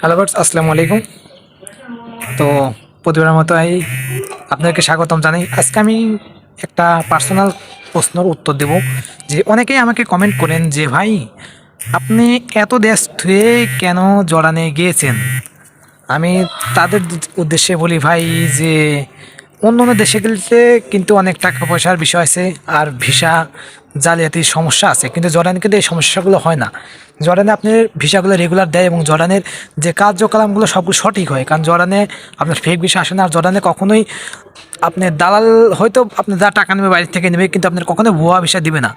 Hello burst আসসালামু আলাইকুম। তো প্রতিবারের মতো এই আপনাদেরকে স্বাগতম জানাই। আজকে আমি একটা পার্সোনাল প্রশ্নের উত্তর দেব। যে অনেকেই আমাকে কমেন্ট করেন যে, ভাই, আপনি এত দেশ ধুয়ে কেন জড়ানে গিয়েছেন? আমি তাদের উদ্দেশ্যে বলি, ভাই, যে অন্য অন্য দেশে গেলে কিন্তু অনেক টাকা পয়সার বিষয় আছে আর ভিসা জালিয়াতির সমস্যা আছে। কিন্তু জর্ডানে কিন্তু এই সমস্যাগুলো হয় না। জর্ডানে আপনার ভিসাগুলো রেগুলার দেয় এবং জর্ডানের যে কার্যকলাপগুলো সবগুলো সঠিক হয়। কারণ জর্ডানে আপনার ফেক ভিসা আসে না আর জর্ডানে কখনোই আপনার দালাল হয়তো আপনি যা টাকা নেবে বাইরে থেকে নেবে কিন্তু আপনার কখনো ভুয়া ভিসা দিবে না।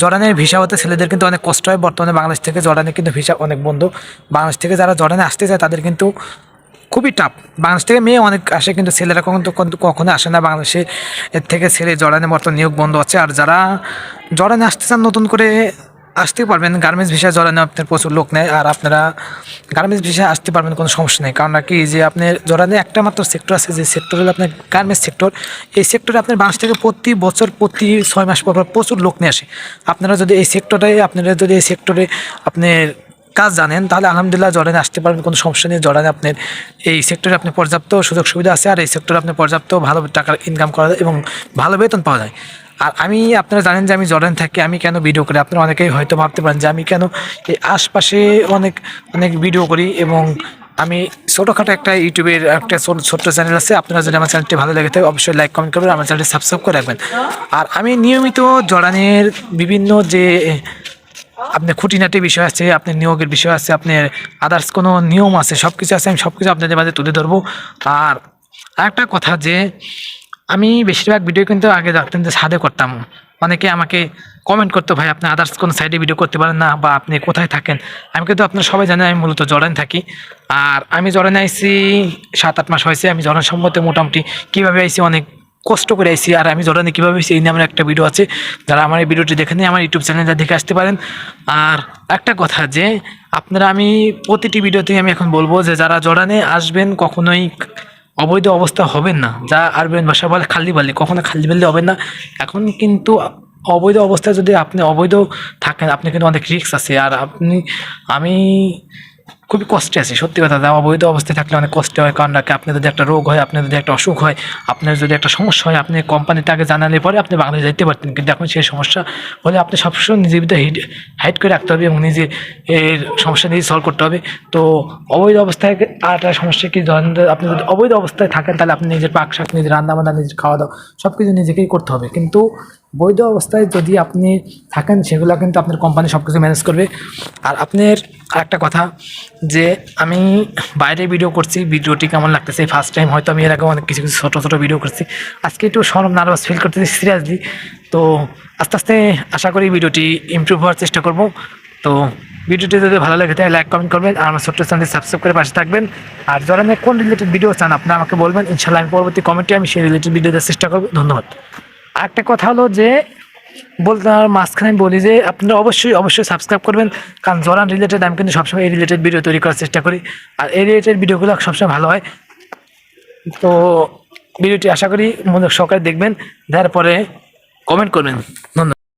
জর্ডানের ভিসা হতে ছেলেদের কিন্তু অনেক কষ্ট হয়। বর্তমানে বাংলাদেশ থেকে জর্ডানে কিন্তু ভিসা অনেক বন্ধ। বাংলাদেশ থেকে যারা জর্ডানে আসতে চায় তাদের কিন্তু খুবই টাফ বাংলাদেশ থেকে মেয়ে অনেক আসে, কিন্তু ছেলেরা কখন তো কখন- আসে না বাংলাদেশে। এর থেকে ছেলে জর্ডানে মতো নিয়োগ বন্ধ আছে, আর যারা জর্ডানে আসতে চান, নতুন করে আসতে পারবেন। গার্মেন্টস ভিসা জর্ডানে আপনার প্রচুর লোক নেয়, আর আপনারা গার্মেন্টস ভিসা আসতে পারবেন, কোনো সমস্যা নেই। কারণ কি, যে আপনার জর্ডানে একটা মাত্র সেক্টর আছে, যে সেক্টর হলো আপনার গার্মেন্টস সেক্টর এই সেক্টরে আপনার বাংলাদেশ থেকে প্রতি বছর, প্রতি ছয় মাস পর প্রচুর লোক নিয়ে আসে। আপনারা যদি এই সেক্টরে আপনারা যদি এই সেক্টরে আপনার কাজ জানেন, তাহলে আলহামদুলিল্লাহ জর্ডানে আসতে পারবেন, কোনো সমস্যা নেই। জর্ডানে আপনার এই সেক্টরে আপনি পর্যাপ্ত সুযোগ সুবিধা আছে, আর এই সেক্টরে আপনি পর্যাপ্ত ভালো টাকার ইনকাম করা যায় এবং ভালো বেতন পাওয়া যায়। আর আমি, আপনারা জানেন যে আমি জর্ডান থাকি, আমি কেন ভিডিও করি? আপনারা অনেকেই হয়তো ভাবতে পারেন যে আমি কেন এই আশপাশে অনেক অনেক ভিডিও করি এবং আমি ছোটোখাটো একটা ইউটিউবের একটা ছোট- ছোট্ট চ্যানেল আছে। আপনারা যদি আমার চ্যানেলটি ভালো লেগে থাকে, অবশ্যই লাইক কমেন্ট করবেন আমার চ্যানেলটি সাবস্ক্রাইব করে রাখবেন। আর আমি নিয়মিত জর্ডানের বিভিন্ন যে আপনার খুঁটিনাটি বিষয় আছে আপনার নিয়োগের বিষয় আছে আপনার আদার্স কোনো নিয়ম আছে সব কিছু আছে, আমি সব কিছু আপনাদের মাঝে তুলে ধরবো। আর একটা কথা যে, আমি বেশিরভাগ ভিডিও কিন্তু আগে দেখতেন যে ছাদে করতাম। অনেকে আমাকে কমেন্ট করতো, ভাই, আপনি আদার্স কোনো সাইডে ভিডিও করতে পারেন না বা আপনি কোথায় থাকেন? আমি কিন্তু আপনারা সবাই জানেন, আমি মূলত জর্ডান থাকি। আর আমি জর্ডানে আইসি সাত আট মাস হয়েছে, আমি জর্ডান সম্বন্ধে মোটামুটি কীভাবে আইসি অনেক কষ্ট করে আইসি আর আমি জর্ডানে কীভাবে আইসি এই নিয়ে আমার একটা ভিডিও আছে। যারা আমার এই ভিডিওটি দেখে নিয়ে আমার ইউটিউব চ্যানেলে দেখে আসতে পারেন। আর একটা কথা যে, আপনারা আমি প্রতিটি ভিডিওতেই আমি এখন বলব যে, যারা জর্ডানে আসবেন, কখনোই অবৈধ অবস্থা হবেন না। যা আরবেন ভাষা বলে খালি বালি, কখনো খালি বালি হবেন না। এখন কিন্তু অবৈধ অবস্থায় যদি আপনি অবৈধ থাকেন, আপনি কিন্তু অনেক রিস্ক আছে। আর আপনি, আমি খুবই কষ্টে আছে। সত্যি কথা দাও অবৈধ অবস্থায় থাকলে অনেক কষ্ট হয়। কারণ নাকি আপনার যদি একটা রোগ হয় আপনার যদি একটা অসুখ হয়, আপনার যদি একটা সমস্যা হয়, আপনি কোম্পানিতে আগে জানালে পরে আপনি বাংলাদেশ যেতে পারতেন। কিন্তু এখন সেই সমস্যা হলে আপনি সবসময় নিজের ভিতরে হিট হাইড করে রাখতে হবে এবং নিজে এর সমস্যা নিজে সলভ করতে হবে। তো অবৈধ অবস্থায় আর একটা সমস্যা কি? ধরেন আপনি যদি অবৈধ অবস্থায় থাকেন, তাহলে আপনি নিজের পাক শাক, নিজের রান্না বান্না নিজের খাওয়া দাওয়া সব কিছু নিজেকেই করতে হবে। কিন্তু বৈধ অবস্থায় যদি আপনি থাকেন, সেগুলো কিন্তু আপনার কোম্পানি সব কিছু ম্যানেজ করবে। আর আপনার আরেকটা কথা, যে আমি বাইরে ভিডিও করছি ভিডিওটি কেমন লাগতেছে? ফার্স্ট টাইম হয়তো আমি এর আগে অনেক কিছু কিছু ছোটো ছোটো ভিডিও করছি। আজকে একটু সরম নার্ভাস ফিল করতেছি সিরিয়াসলি তো আস্তে আস্তে আশা করি ভিডিওটি ইমপ্রুভ হওয়ার চেষ্টা করব। তো ভিডিওটি যদি ভালো লাগে, তাহলে লাইক কমেন্ট করবেন আর আমার ছোট্ট চ্যানেলটি সাবস্ক্রাইব করে পাশে থাকবেন। আর যারা কোন রিলেটেড ভিডিও চান আপনারা আমাকে বলবেন। ইনশাল্লাহ আমি পরবর্তী কমেন্টে আমি সেই রিলেটেড ভিডিও দেওয়ার চেষ্টা করব। ধন্যবাদ। আরেকটা কথা হলো যে বলতে মাঝখানে আমি বলি যে আপনারা অবশ্যই অবশ্যই সাবস্ক্রাইব করবেন। কারণ জরান রিলেটেড আমি কিন্তু সবসময় এই রিলেটেড ভিডিও তৈরি করার চেষ্টা করি। আর এই রিলেটেড ভিডিওগুলো সবসময় ভালো হয়। তো ভিডিওটি আশা করি মনে সকালে দেখবেন। দেওয়ার পরে কমেন্ট করবেন। ধন্যবাদ।